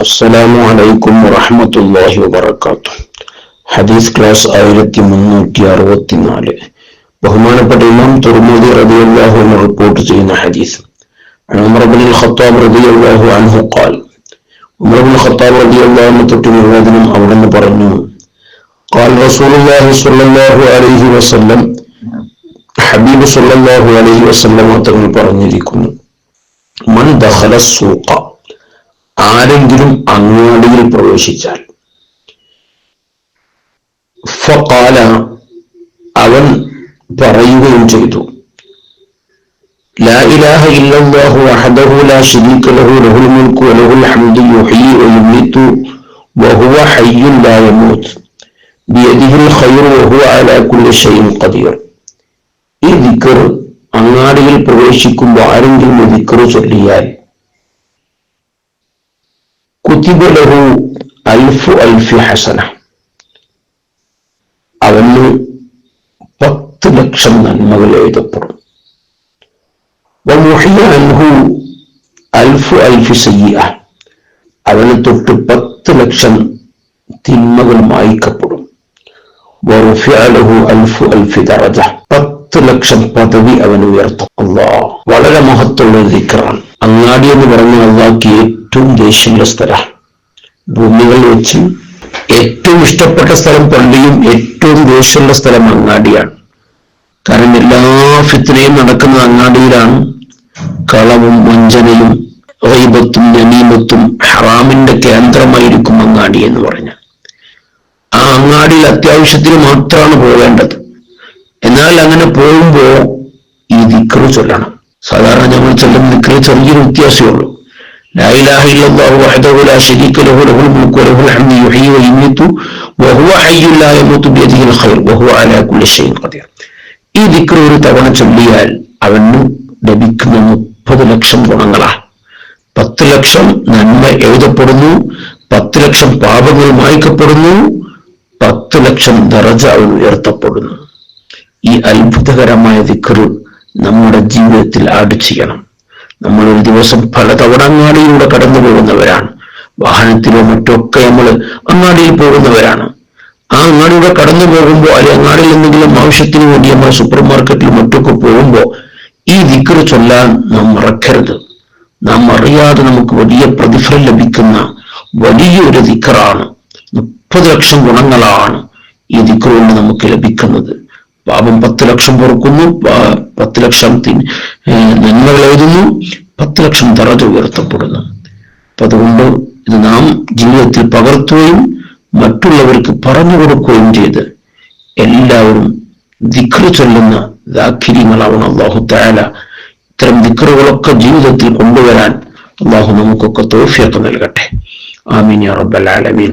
അസ്സലാമു അലൈക്കും വറഹ്മത്തുള്ളാഹി വബറകാതുഹു ഹദീസ് ക്ലാസ് ആയിരത്തി മുന്നൂറ്റി അറുപത്തിനാല് ബഹുമാനപ്പെട്ട ഇമാം തുർമുദി റളിയല്ലാഹു അൻഹു റിപ്പോർട്ട് ചെയ്യുന്ന ഹദീസ് ഉമർ ഇബ്നുൽ ഖത്താബ് റളിയല്ലാഹു അൻഹു ഖാൽ ഉമർ ഇബ്നുൽ ഖത്താബ് റളിയല്ലാഹു അൻഹു തൊട്ട് നിവേദനം അവിടുന്ന് പറഞ്ഞു قال رسول الله صلى الله عليه وسلم ഹബീബ് സല്ലല്ലാഹു അലൈഹി വസല്ലം തങ്ങൾ പറഞ്ഞിരിക്കുന്നു മൻ ദഖല സൂഖ ആരെങ്കിലും അങ്ങാടിയിൽ പ്രവേശിച്ചാൽ ഫാല അവൻ പറയുകയും ചെയ്തു لا إله إلا الله وحده لا شريك له له الملك وله الحمد يحيي ويميت وهو حي لا يموت بيده الخير وهو على كل شيء قدير ഈ ദിക്കർ അങ്ങാടിയിൽ പ്രവേശിക്കുമ്പോൾ ആരെങ്കിലും ദിക്കർ ചൊല്ലിയാൽ കുത്തിബലഹു അൽഫു അൽഫി ഹസന അവന് പത്ത് ലക്ഷം നന്മകൾ എഴുതപ്പെടും വമുഹിയ അൻഹു അൽഫു അൽഫി സയ്യ അവന് തൊട്ട് പത്ത് ലക്ഷം തിന്മകൾ മായ്ക്കപ്പെടും വറുഫിഅലഹു അൽഫു അൽഫി ദറജ പത്ത് ലക്ഷം പദവി അവൻ ഉയർത്തും അള്ളാ വളരെ മഹത്വമുള്ള ഒരു ദിക്കറാണ് അങ്ങാടി എന്ന് പറഞ്ഞ അള്ളാഹ്ക്ക് ഏറ്റവും ദേഷ്യമുള്ള സ്ഥലമാണ് ഭൂമികളിൽ വെച്ച് ഏറ്റവും ഇഷ്ടപ്പെട്ട സ്ഥലം പള്ളിയും ഏറ്റവും ദേഷ്യമുള്ള സ്ഥലം അങ്ങാടിയാണ്. കാരണം എല്ലാ ഫിത്തിനെയും നടക്കുന്നത് അങ്ങാടിയിലാണ്. കളവും വഞ്ചനയും റൈബത്തും നമീമത്തും ഹറാമിന്റെ കേന്ദ്രമായിരിക്കും അങ്ങാടി എന്ന് പറഞ്ഞ ആ അങ്ങാടിയിൽ അത്യാവശ്യത്തിന് മാത്രമാണ് പോകേണ്ടത് എന്നാൽ അങ്ങനെ പോകുമ്പോ ഈ ദിക്കറ് ചൊല്ലണം. സാധാരണ ഞങ്ങൾ ചെല്ലും നിൽക്കുന്ന ചെറിയൊരു വ്യത്യാസമേ ഉള്ളൂ ഒരു തവണ ചൊല്ലിയാൽ അവന് ലഭിക്കുന്ന മുപ്പത് ലക്ഷം ഗുണങ്ങളാണ് പത്ത് ലക്ഷം നന്മ എഴുതപ്പെടുന്നു പത്ത് ലക്ഷം പാപങ്ങൾ മായ്ക്കപ്പെടുന്നു പത്ത് ലക്ഷം ദറജ അവൻ ഉയർത്തപ്പെടുന്നു. ഈ അത്ഭുതകരമായ ദിക്ർ നമ്മുടെ ജീവിതത്തിൽ ആഡ് നമ്മൾ ഒരു ദിവസം പലതവണ അങ്ങാടിയിലൂടെ കടന്നു പോകുന്നവരാണ്. വാഹനത്തിലോ മറ്റൊക്കെ നമ്മൾ അങ്ങാടിയിൽ പോകുന്നവരാണ്. ആ അങ്ങാടിയിലൂടെ കടന്നു പോകുമ്പോൾ അല്ലെങ്കിൽ അങ്ങാടിയിൽ എന്തെങ്കിലും ആവശ്യത്തിന് വേണ്ടി നമ്മൾ സൂപ്പർ മാർക്കറ്റിൽ മറ്റൊക്കെ പോകുമ്പോൾ ഈ ദിക്കറ് ചൊല്ലാൻ നാം മറക്കരുത്. നാം അറിയാതെ നമുക്ക് വലിയ പ്രതിഫലം ലഭിക്കുന്ന വലിയൊരു ദിക്കറാണ്. മുപ്പത് ലക്ഷം ഗുണങ്ങളാണ് ഈ ദിക്കറുകൊണ്ട് നമുക്ക് ലഭിക്കുന്നത്. പാപം പത്ത് ലക്ഷം പൊറുക്കുന്നു പത്ത് ലക്ഷം നന്മകൾ എഴുതുന്നു പത്ത് ലക്ഷം ദറജ ഉയർത്തപ്പെടുന്നു. അപ്പൊ അതുകൊണ്ട് ഇത് നാം ജീവിതത്തിൽ പകർത്തുകയും മറ്റുള്ളവർക്ക് പറഞ്ഞു കൊടുക്കുകയും ചെയ്ത് എല്ലാവരും ദിക്റ് ചൊല്ലുന്ന ദാഖിര്യങ്ങളാവണം അള്ളാഹു താല ഇത്തരം ദിക്റുകളൊക്കെ ജീവിതത്തിൽ കൊണ്ടുവരാൻ അള്ളാഹു നമുക്കൊക്കെ തോഫിയൊക്കെ നൽകട്ടെ. ആമീൻ റബ്ബൽ ആലമീൻ.